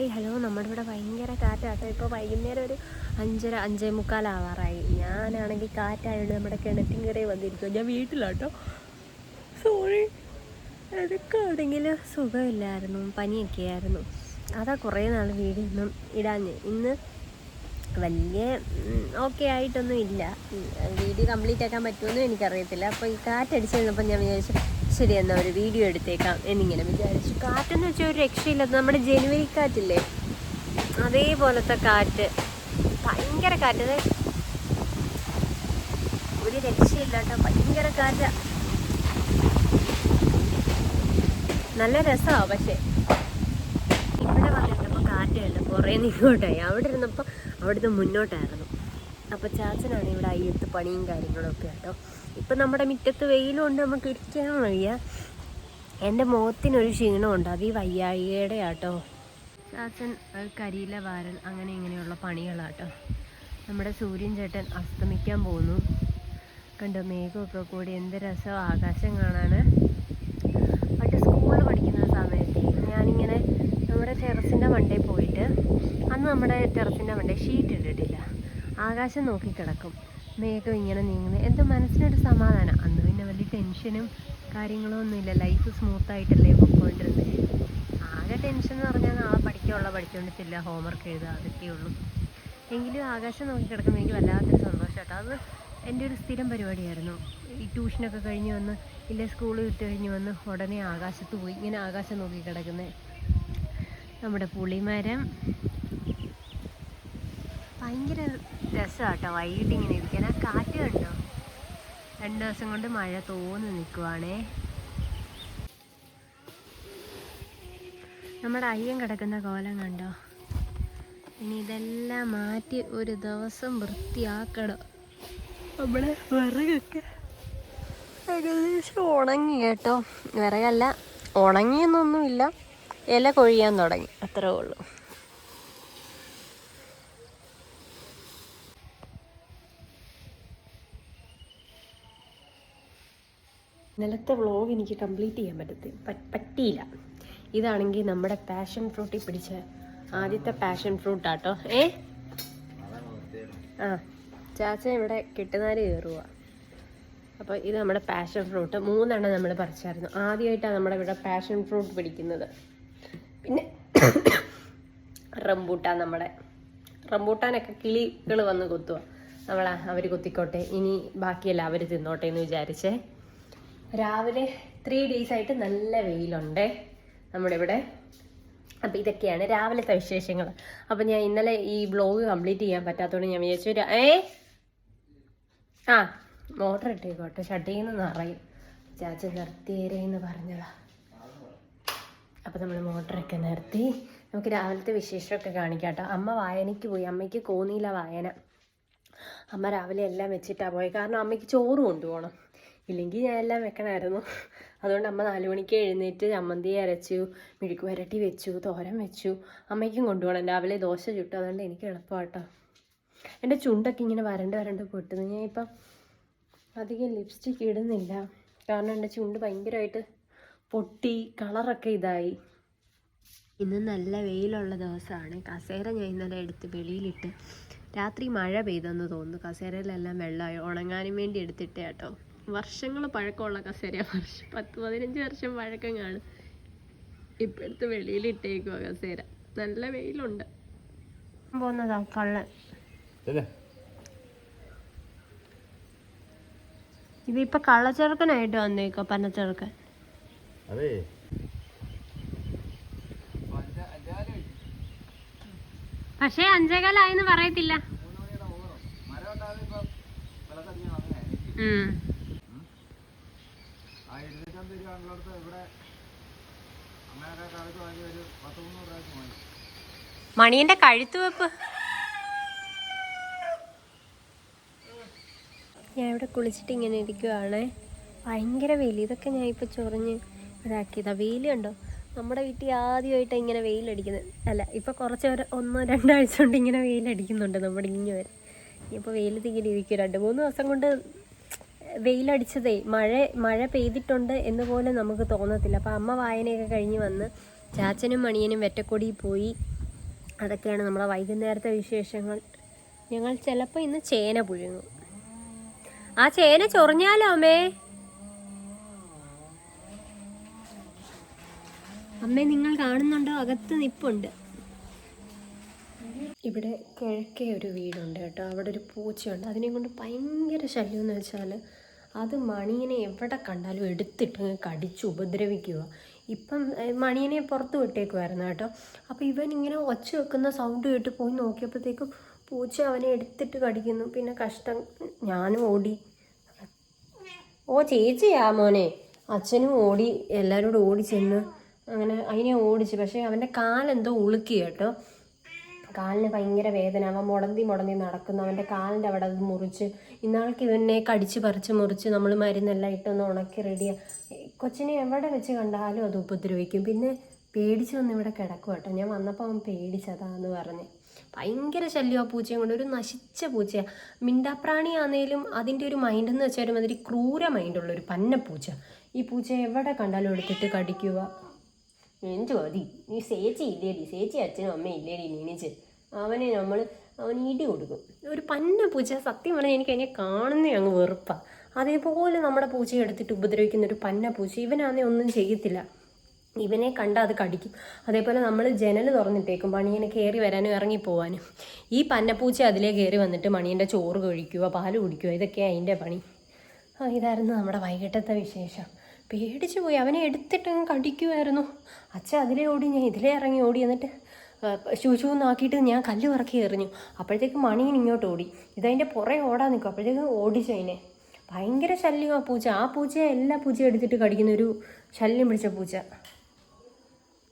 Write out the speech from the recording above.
Hi hello. നമ്മുടെ ഇവിടെ ഭയങ്കര കാറ്റാട്ടോ. ഇപ്പോൾ വൈകുന്നേരം ഒരു അഞ്ചര അഞ്ചേ മുക്കാലാവാറായി ഞാനാണെങ്കിൽ കാറ്റായോണ്ട് നമ്മുടെ കിണറ്റിൻകരയിൽ വന്നിരിക്കും ഞാൻ വീട്ടിലാട്ടോ. സോറി അതൊക്കെ എനിക്കാണെങ്കിൽ സുഖമില്ലായിരുന്നു. പനിയൊക്കെ ആയിരുന്നു അതാ കുറേ നാൾ വീഡിയോ ഒന്നും ഇടാഞ്ഞ്. ഇന്ന് വലിയ ഓക്കെ ആയിട്ടൊന്നും ഇല്ല. വീട് കംപ്ലീറ്റ് ആക്കാൻ പറ്റുമെന്നും എനിക്കറിയത്തില്ല. അപ്പോൾ ഈ കാറ്റടിച്ച് ഞാൻ വിചാരിച്ചു ശരി എന്നാൽ ഒരു വീഡിയോ എടുത്തേക്കാം എന്നിങ്ങനെ വിചാരിച്ചു. കാറ്റെന്ന് വെച്ചാൽ ഒരു രക്ഷയില്ല. നമ്മുടെ ജനുവരി കാറ്റില്ലേ? അതേപോലത്തെ കാറ്റ്. ഭയങ്കര കാറ്റ്. അതെ. ഒരു രക്ഷയില്ലാത്ത ഭയങ്കര കാറ്റ. നല്ല രസമാണ് പക്ഷേ. ഇവിടെ വന്നിരുന്നപ്പോൾ കാറ്റുണ്ട് കുറേ നീങ്ങോട്ടായി. അവിടെ ഇരുന്നപ്പോൾ അവിടുന്ന് മുന്നോട്ടായിരുന്നു. അപ്പോൾ ചാച്ചനാണ് ഇവിടെ അയ്യത്ത് പണിയും കാര്യങ്ങളൊക്കെ കേട്ടോ ഇപ്പം നമ്മുടെ മുറ്റത്ത് വെയിലും ഉണ്ട് നമുക്ക് ഇരിക്കാൻ വയ്യ. എന്റെ മുഖത്തിനൊരു ക്ഷീണമുണ്ട്. അത് ഈ വയ്യായികയുടെ ആട്ടോ. ശാസൻ കരിയില വാരൻ അങ്ങനെ ഇങ്ങനെയുള്ള പണികളാട്ടോ. നമ്മുടെ സൂര്യൻ ചേട്ടൻ അസ്തമിക്കാൻ പോകുന്നു. കണ്ടോ മേഘമൊക്കെ കൂടി എന്ത് രസം ആകാശം കാണാൻ പണ്ട് സ്കൂളിൽ പഠിക്കുന്ന സമയത്ത് ഞാനിങ്ങനെ നമ്മുടെ ടെറസിന്റെ മണ്ടയിൽ പോയിട്ട് അന്ന് നമ്മുടെ ടെറസിന്റെ മണ്ടയിൽ ഷീറ്റ് ഇട്ടിട്ടില്ല. ആകാശം നോക്കി കിടക്കും മേഘം ഇങ്ങനെ നീങ്ങുന്നത് എന്റെ മനസ്സിനൊരു സമാധാനം? അന്ന് പിന്നെ വലിയ ടെൻഷനും കാര്യങ്ങളും ഒന്നുമില്ല ലൈഫ് സ്മൂത്തായിട്ടല്ലേ പോയിക്കൊണ്ടിരുന്നത് ആകെ ടെൻഷൻ എന്ന് പറഞ്ഞാൽ നാളെ പഠിക്കാനുള്ള പഠിച്ചുകൊണ്ടിട്ടില്ല ഹോംവർക്ക് എഴുതുക അതൊക്കെയേ ഉള്ളൂ. എങ്കിലും ആകാശം നോക്കി കിടക്കുമ്പോൾ എനിക്ക് വല്ലാത്തൊരു സന്തോഷം കേട്ടോ. അത് എന്റെ ഒരു സ്ഥിരം പരിപാടിയായിരുന്നു. ഈ ട്യൂഷനൊക്കെ കഴിഞ്ഞ് വന്ന് ഇല്ല സ്കൂൾ വിട്ട് കഴിഞ്ഞ് വന്ന് ഉടനെ ആകാശത്ത് പോയി. ഇങ്ങനെ ആകാശം നോക്കി കിടക്കുന്നത് നമ്മുടെ പുളിമരം ഭയങ്കര രസമാട്ടോ വൈകിട്ട് ഇങ്ങനെ ഇരിക്കാൻ. ആ കാറ്റ് കണ്ടോ? രണ്ട് ദിവസം കൊണ്ട് മഴ തോന്നി നിൽക്കുവാണേ. നമ്മുടെ അയ്യം കിടക്കുന്ന കോലം കണ്ടോ? ഇനി ഇതെല്ലാം മാറ്റി ഒരു ദിവസം വൃത്തിയാക്കണം. നമ്മുടെ വിറകൊക്കെ ഏകദേശം ഉണങ്ങി കേട്ടോ. വിറകല്ല ഉണങ്ങിയെന്നൊന്നുമില്ല. ഇല കൊഴിയാൻ തുടങ്ങി. അത്രേ ഉള്ളൂ. ഇന്നലത്തെ വ്ളോഗ് എനിക്ക് കംപ്ലീറ്റ് ചെയ്യാൻ പറ്റത്തി പറ്റിയില്ല. ഇതാണെങ്കിൽ നമ്മുടെ പാഷൻ ഫ്രൂട്ടിൽ പിടിച്ച ആദ്യത്തെ പാഷൻ ഫ്രൂട്ട് ആട്ടോ. ഏ? ആ. ചാച്ച ഇവിടെ കിട്ടുന്നാൽ കയറുക അപ്പോൾ ഇത് നമ്മുടെ പാഷൻ ഫ്രൂട്ട് മൂന്നെണ്ണം നമ്മൾ പറിച്ചായിരുന്നു. ആദ്യമായിട്ടാണ് നമ്മുടെ ഇവിടെ പാഷൻ ഫ്രൂട്ട് പിടിക്കുന്നത്. പിന്നെ റംബൂട്ടാൻ നമ്മുടെ റംബൂട്ടാനൊക്കെ കിളികൾ വന്ന് കൊത്തുക നമ്മൾ അവർ കൊത്തിക്കോട്ടെ. ഇനി ബാക്കിയെല്ലാം അവർ തിന്നോട്ടെ എന്ന് വിചാരിച്ചേ. രാവിലെ ത്രീ ഡേയ്സ് ആയിട്ട് നല്ല വെയിലുണ്ട് നമ്മുടെ ഇവിടെ. അപ്പം ഇതൊക്കെയാണ് രാവിലത്തെ വിശേഷങ്ങൾ. അപ്പം ഞാൻ ഇന്നലെ ഈ ബ്ലോഗ് കംപ്ലീറ്റ് ചെയ്യാൻ പറ്റാത്തതുകൊണ്ട് ഞാൻ വിചാരിച്ചു ഏ? ആ മോട്ടർ ഇട്ടേക്കോട്ടെ. ഷട്ടിയിൽ നിന്ന് നിറയും. ചാച്ച നിർത്തിയേരെന്ന് പറഞ്ഞതാ. അപ്പം നമ്മൾ മോട്ടറൊക്കെ നിർത്തി. നമുക്ക് രാവിലത്തെ വിശേഷമൊക്കെ കാണിക്കാം കേട്ടോ അമ്മ വായനയ്ക്ക് പോയി. അമ്മയ്ക്ക് കോന്നിയില്ല വായന. അമ്മ രാവിലെ എല്ലാം വെച്ചിട്ടാണ് പോയത് കാരണം അമ്മയ്ക്ക് ചോറ് കൊണ്ടുപോകണം. ഇല്ലെങ്കിൽ ഞാൻ എല്ലാം വെക്കണമായിരുന്നു. അതുകൊണ്ട് അമ്മ നാല് മണിക്ക് എഴുന്നേറ്റ് ചമ്മന്തി അരച്ചു മെഴുക്ക് വരട്ടി വെച്ചു തോരൻ വെച്ചു. അമ്മയ്ക്കും കൊണ്ടുപോകണം. രാവിലെ ദോശ ചുട്ടു. അതുകൊണ്ട് എനിക്ക് എളുപ്പമാട്ടോ. എന്റെ ചുണ്ടൊക്കെ ഇങ്ങനെ വരണ്ട് വരണ്ട് പൊട്ടുന്നു. ഞാൻ ഇപ്പം അധികം ലിപ്സ്റ്റിക് ഇടുന്നില്ല. കാരണം എന്റെ ചുണ്ട് ഭയങ്കരമായിട്ട് പൊട്ടി കളറൊക്കെ ഇതായി. ഇന്ന് നല്ല വെയിലുള്ള ദിവസമാണ്. കസേര ഞാൻ ഇന്നലെ എടുത്ത് വെളിയിലിട്ട് രാത്രി മഴ പെയ്തെന്ന് തോന്നുന്നു. കസേരയിലെല്ലാം വെള്ളമായി. ഉണങ്ങാനും വേണ്ടി എടുത്തിട്ടേ കേട്ടോ വർഷങ്ങൾ പഴക്കമുള്ള കസേര വർഷം പത്ത് പതിനഞ്ച് വർഷം പഴക്കം കാണും ഇപ്പം വെളിയിൽ വെളിയിലിട്ടേക്കുവാ കസേര. നല്ല വെയിലുണ്ട്. പോകുന്നതാ കള്ളൻ. ഇതിപ്പോ കള്ളച്ചെറുക്കനായിട്ട് വന്നേക്കോ പന്നച്ചെറുക്കൻ അതെ. പക്ഷേ അഞ്ചേകാലായെന്ന് പറയത്തില്ല. ഉം. ആ ഇരുന്നൂറ്റമ്പത് ഇവിടെ മണിയന്റെ കഴുത്ത് വെപ്പ്. ഞാൻ ഇവിടെ കുളിച്ചിട്ട് ഇങ്ങനെ ഇരിക്കുവാണ്. ഭയങ്കര വെയിൽ ഇതൊക്കെ ഞാൻ ഇപ്പോൾ ചൊറിഞ്ഞ് ഇതാക്കിയതാ. വെയിൽ കണ്ടോ? നമ്മുടെ വീട്ടിൽ ആദ്യമായിട്ട് ഇങ്ങനെ വെയിലടിക്കുന്നത്. അല്ല ഇപ്പോൾ കുറച്ച് ഒരു ഒന്നോ രണ്ടാഴ്ച കൊണ്ട് ഇങ്ങനെ വെയിലടിക്കുന്നുണ്ട് നമ്മുടെ ഇങ്ങനെ വരെ. ഇപ്പോൾ വെയിൽ തീരെ ഇരിക്കും. രണ്ട് മൂന്ന് ദിവസം കൊണ്ട് വെയിലടിച്ചതേ മഴ മഴ പെയ്തിട്ടുണ്ട് എന്ന് പോലും നമുക്ക് തോന്നത്തില്ല. അപ്പോൾ അമ്മ വായനയൊക്കെ കഴിഞ്ഞ് വന്ന് ചാച്ചനും മണിയനും വെറ്റക്കൊടി പോയി. അതൊക്കെയാണ് നമ്മളെ വൈകുന്നേരത്തെ വിശേഷങ്ങൾ. ഞങ്ങൾ ചിലപ്പോൾ ഇന്ന് ചേന പുഴുങ്ങും. ആ ചേന ചൊറിഞ്ഞാലോ അമ്മേ? അമ്മേ നിങ്ങൾ കാണുന്നുണ്ടോ? അകത്ത് നിപ്പുണ്ട്. ഇവിടെ കിഴക്കേ ഒരു വീടുണ്ട് കേട്ടോ. അവിടെ ഒരു പൂച്ചയുണ്ട്. അതിനെ കൊണ്ട് ഭയങ്കര ശല്യം എന്ന് വെച്ചാൽ അത് മണിയനെ എവിടെ കണ്ടാലും എടുത്തിട്ട് കടിച്ച് ഉപദ്രവിക്കുക. ഇപ്പം മണിയനെ പുറത്ത് വിട്ടേക്കുമായിരുന്നു കേട്ടോ. അപ്പോൾ ഇവൻ ഇങ്ങനെ ഒച്ച വെക്കുന്ന സൗണ്ട് കേട്ട് പോയി നോക്കിയപ്പോഴത്തേക്കും പൂച്ച അവനെ എടുത്തിട്ട് കടിക്കുന്നു. പിന്നെ കഷ്ടം ഞാനും ഓടി. ഓ ചേച്ചിയാ മോനെ. അച്ഛനും ഓടി എല്ലാവരോടും ഓടി ചെന്ന് അങ്ങനെ അതിനെ ഓടിച്ച്. പക്ഷേ അവന്റെ കാലെന്തോ ഉളുക്കി കേട്ടോ. കാലിന് ഭയങ്കര വേദന. അവൻ മുടന്തി മുടന്തി നടക്കുന്നു. അവന്റെ കാലിന്റെ അവിടെ അത് മുറിച്ച് ഇന്നാൾക്ക് ഇവനെ കടിച്ച് പറിച്ച് മുറിച്ച് നമ്മൾ മരുന്നെല്ലാം ഇട്ടൊന്ന് ഉണക്കി റെഡിയാണ് കൊച്ചിനെ എവിടെ വെച്ച് കണ്ടാലും അത് ഉപദ്രവിക്കും. പിന്നെ പേടിച്ച് വന്ന് ഇവിടെ കിടക്കും കേട്ടോ. ഞാൻ വന്നപ്പോൾ അവൻ പേടിച്ചതാന്ന് പറഞ്ഞ്. ഭയങ്കര ശല്യം ആ പൂച്ചയും കൊണ്ട്. ഒരു നശിച്ച പൂച്ചയാണ് മിണ്ടാപ്രാണിയാണേലും അതിന്റെ ഒരു മൈൻഡ് എന്ന് വെച്ചാൽ ഒരുമാതിരി ക്രൂര മൈൻഡുള്ള ഒരു പന്ന പൂച്ച. ഈ പൂച്ച എവിടെ കണ്ടാലും എടുത്തിട്ട് കടിക്കുക. എന്ത് മതി നീ സേച്ചി ഇല്ലേടി സേച്ചി അച്ഛനും അമ്മയും ഇല്ലേടി നീണിച്ച് അവനെ നമ്മൾ അവൻ ഇടി കൊടുക്കും. ഒരു പന്ന പൂച്ച സത്യം പറഞ്ഞാൽ എനിക്ക് അതിനെ കാണുന്നേ അങ്ങ് വെറുപ്പാണ് അതേപോലെ നമ്മുടെ പൂച്ച എടുത്തിട്ട് ഉപദ്രവിക്കുന്ന ഒരു പന്ന പൂച്ച ഇവനാന്നേ ഒന്നും ചെയ്യത്തില്ല. ഇവനെ കണ്ട അത് കടിക്കും. അതേപോലെ നമ്മൾ ജനൽ തുറന്നിട്ടേക്കും മണിയനെ കയറി വരാനും ഇറങ്ങിപ്പോവാനും ഈ പന്നപ്പൂച്ച അതിലേ കയറി വന്നിട്ട് മണിയന്റെ ചോറ് കഴിക്കുക പാൽ കുടിക്കുക ഇതൊക്കെയാണ് അതിന്റെ പണി. ഇതായിരുന്നു നമ്മുടെ വൈകിട്ടത്തെ വിശേഷം. പേടിച്ചു പോയി അവനെ എടുത്തിട്ട് അങ്ങ് കടിക്കുമായിരുന്നു അച്ഛൻ അതിലേ ഓടി ഞാൻ ഇതിലേ ഇറങ്ങി ഓടി എന്നിട്ട് ശൂശൂന്നാക്കിയിട്ട് ഞാൻ കല്ല് പറക്കി എറിഞ്ഞു. അപ്പോഴത്തേക്ക് മണിയൻ ഇങ്ങോട്ട് ഓടി. ഇതതിന്റെ പുറേ ഓടാൻ നിൽക്കും അപ്പോഴത്തേക്ക് ഓടിച്ചു അതിനെ. ഭയങ്കര ശല്യം ആ പൂച്ച. ആ പൂച്ചയെ എല്ലാ പൂച്ചയും എടുത്തിട്ട് കടിക്കുന്ന ഒരു ശല്യം പിടിച്ച പൂച്ച.